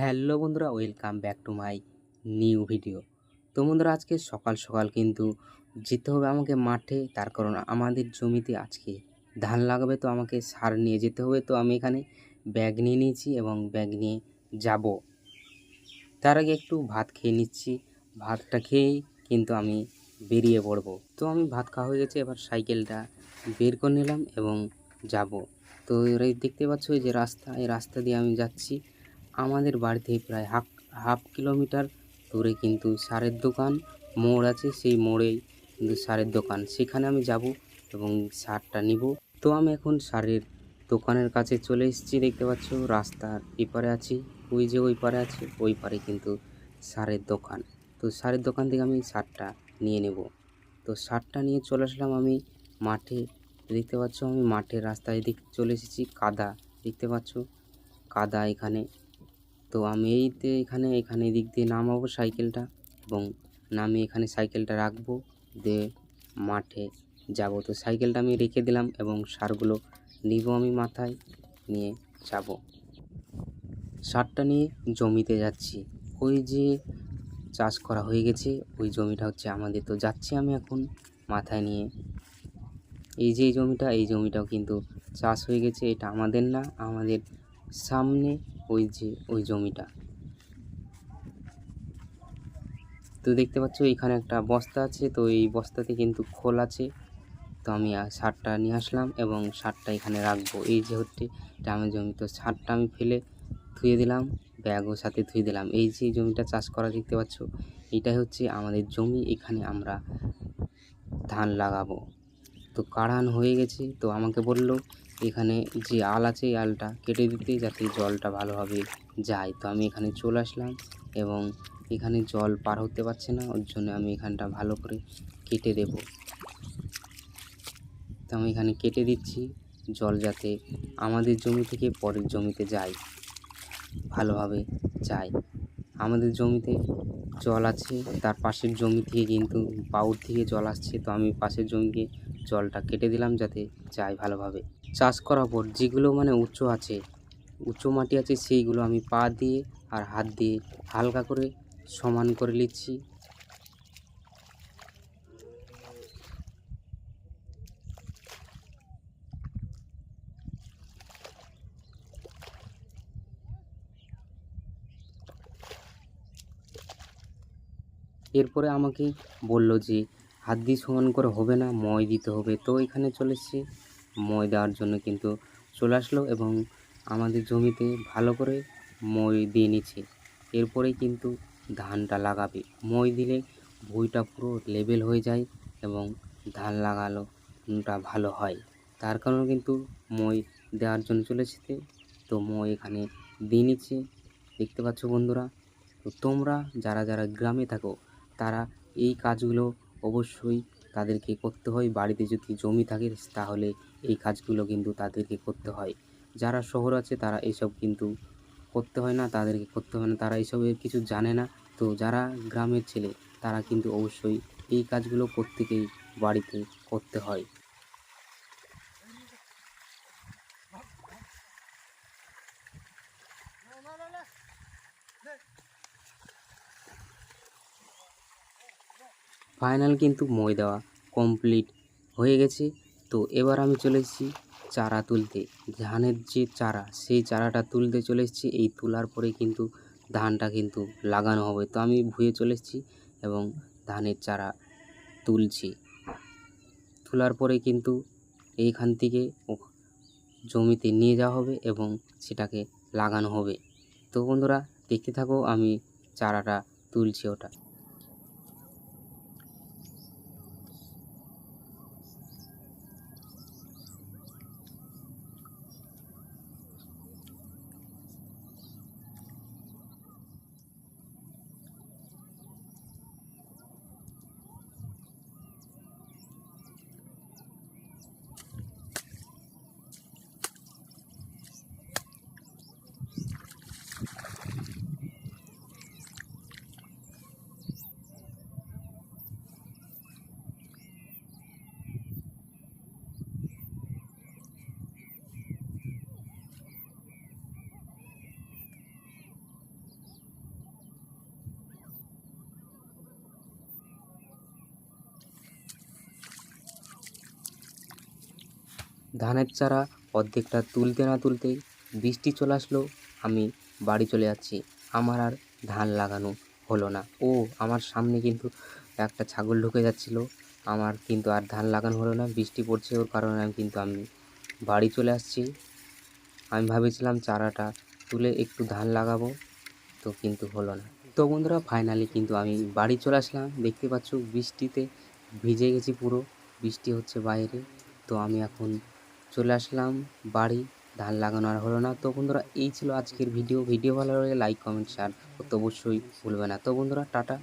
Hello বন্ধুরা, welcome back to my new video. তো বন্ধুরা, আজকে সকাল সকাল কিন্তু যেতে হবে আমাকে মাঠে, তার কারণ আমাদের জমিতে আজকে ধান লাগাবে, তো আমাকে সার নিয়ে যেতে হবে। তো আমি এখানে ব্যাগ নিয়ে নিয়েছি এবং ব্যাগ নিয়ে যাব। তার আগে একটু ভাত খেয়ে নিচ্ছি। ভাতটা খেয়েই কিন্তু আমি বেরিয়ে পড়ব। তো আমি ভাত খাওয়া হয়ে গেছে, এবার সাইকেলটা বের করে নিলাম এবং যাব। তো দেখতে পাচ্ছ যে রাস্তা, এই রাস্তা দিয়ে আমি যাচ্ছি। আমাদের বাড়ি থেকে প্রায় হাফ হাফ কিলোমিটার দূরে কিন্তু সারের দোকান, মোড় আছে, সেই মোড়েই কিন্তু সারের দোকান। সেখানে আমি যাব এবং সারটা নিব। তো আমি এখন সারের দোকানের কাছে চলে এসেছি, দেখতে পাচ্ছ, রাস্তার এপারে আছি। ওই যে ওই পারে আছে, ওই পারে কিন্তু সারের দোকান। তো সারের দোকান থেকে আমি সারটা নিয়ে নেব। তো সারটা নিয়ে চলে আসলাম আমি মাঠে। দেখতে পাচ্ছ, আমি মাঠের রাস্তায় দিক চলে এসেছি, কাদা। দেখতে পাচ্ছ, কাদা এখানে। তো আমি এইতে এখানে এখানে এদিক দিয়ে নামাবো সাইকেলটা এবং নামিয়ে এখানে সাইকেলটা রাখব। দিয়ে মাঠে যাব। তো সাইকেলটা আমি রেখে দিলাম এবং সারগুলো নিব আমি মাথায়, নিয়ে যাব। সারটা নিয়ে জমিতে যাচ্ছি। ওই যে চাষ করা হয়ে গেছে, ওই জমিটা হচ্ছে আমাদের। তো যাচ্ছি আমি এখন মাথায় নিয়ে। এই যে জমিটা, এই জমিটাও কিন্তু চাষ হয়ে গেছে। এটা আমাদের না, আমাদের সামনে ওই যে, ওই জমিটা। তো দেখতে পাচ্ছ, এখানে একটা বস্তা আছে, তো এই বস্তাতে কিন্তু খোল আছে। তো আমি সারটা নিয়ে আসলাম এবং সারটা এখানে রাখব। এই যে হচ্ছে আমার জমি। তো সারটা আমি ফেলে ধুয়ে দিলাম, ব্যাগও সাথে ধুয়ে দিলাম। এই যে জমিটা চাষ করা দেখতে পাচ্ছ, এটাই হচ্ছে আমাদের জমি। এখানে আমরা ধান লাগাবো। তো কাড়ান হয়ে গেছে, তো আমাকে বলল এখানে যে আল আছে এই আলটা কেটে দিতে যাতে জলটা ভালোভাবে যায়। তো আমি এখানে চলে আসলাম এবং এখানে জল পার হতে পারছে না, ওর জন্য আমি এখানটা ভালো করে কেটে দেব। তো আমি এখানে কেটে দিচ্ছি জল যাতে আমাদের জমি থেকে পরের জমিতে যায়, ভালোভাবে যায়। আমাদের জমিতে জল আছে, তার পাশের জমি থেকে কিন্তু পাউর থেকে জল আসছে, তো আমি পাশের জমিকে জলটা কেটে দিলাম যাতে যায় ভালোভাবে। চাষ করার পর যেগুলো মানে উঁচু আছে। উঁচু মাটি আছে, সেইগুলো আমি পা দিয়ে আর হাত দিয়ে হালকা করে সমান করে নিচ্ছি। এরপরে আমাকে বলল যে, হাত দিয়ে সমান করে হবে না, ময় দিতে হবে। তো এখানে চলে ময় দেওয়ার জন্য কিন্তু চলে আসলো এবং আমাদের জমিতে ভালো করে মই দিয়ে নিচ্ছে। এরপরেই কিন্তু ধানটা লাগাবে। মই দিলে ভুঁইটা পুরো লেবেল হয়ে যায় এবং ধান লাগানোটা ভালো হয়। তার কারণে কিন্তু মই দেওয়ার জন্য চলে এসেছে। তো মই এখানে দিয়ে নিচ্ছে। দেখতে পাচ্ছ বন্ধুরা, তো তোমরা যারা যারা গ্রামে থাকো, তারা এই কাজগুলো অবশ্যই তাদেরকে করতে হয়। বাড়িতে যদি জমি থাকে, তাহলে এই কাজগুলো কিন্তু তাদেরকে করতে হয়। যারা শহর আছে, তারা এইসব কিন্তু করতে হয় না, তাদেরকে করতে হয় না। তারা এইসবের কিছু জানে না। তো যারা গ্রামের ছেলে, তারা কিন্তু অবশ্যই এই কাজগুলো প্রত্যেকেই বাড়িতে করতে হয়। ফাইনাল কিন্তু মই দেওয়া কমপ্লিট হয়ে গেছে। তো এবার আমি চলে এসেছি চারা তুলতে। ধানের যে চারা, সেই চারাটা তুলতে চলে এসেছি। এই তোলার পরে কিন্তু ধানটা কিন্তু লাগানো হবে। তো আমি ভুয়ে চলে এসেছি এবং ধানের চারা তুলছি। তোলার পরে কিন্তু এইখান থেকে জমিতে নিয়ে যাওয়া হবে এবং সেটাকে লাগানো হবে। তো বন্ধুরা, দেখতে থাকো, আমি চারাটা তুলছি ওটা। ধানের চারা অর্ধেকটা তুলতে না তুলতেই বৃষ্টি চলে আসলো, আমি বাড়ি চলে যাচ্ছি। আমার আর ধান লাগানো হলো না। ও, আমার সামনে কিন্তু একটা ছাগল ঢুকে যাচ্ছিল। আমার কিন্তু আর ধান লাগানো হলো না, বৃষ্টি পড়ছে ওর কারণে আমি কিন্তু আমি বাড়ি চলে আসছি। আমি ভেবেছিলাম চারাটা তুলে একটু ধান লাগাবো, তো কিন্তু হলো না। তো বন্ধুরা ফাইনালি কিন্তু আমি বাড়ি চলে আসলাম। দেখতে পাচ্ছ, বৃষ্টিতে ভিজে গেছি পুরো, বৃষ্টি হচ্ছে বাইরে। তো আমি এখন চলে আসলাম বাড়ি, ধান লাগানো আর হলো না। তো বন্ধুরা, এই ছিল আজকের ভিডিও। ভিডিও ভালো লাগে লাইক কমেন্ট শেয়ার করতে অবশ্যই ভুলবে না। তো বন্ধুরা, টাটা।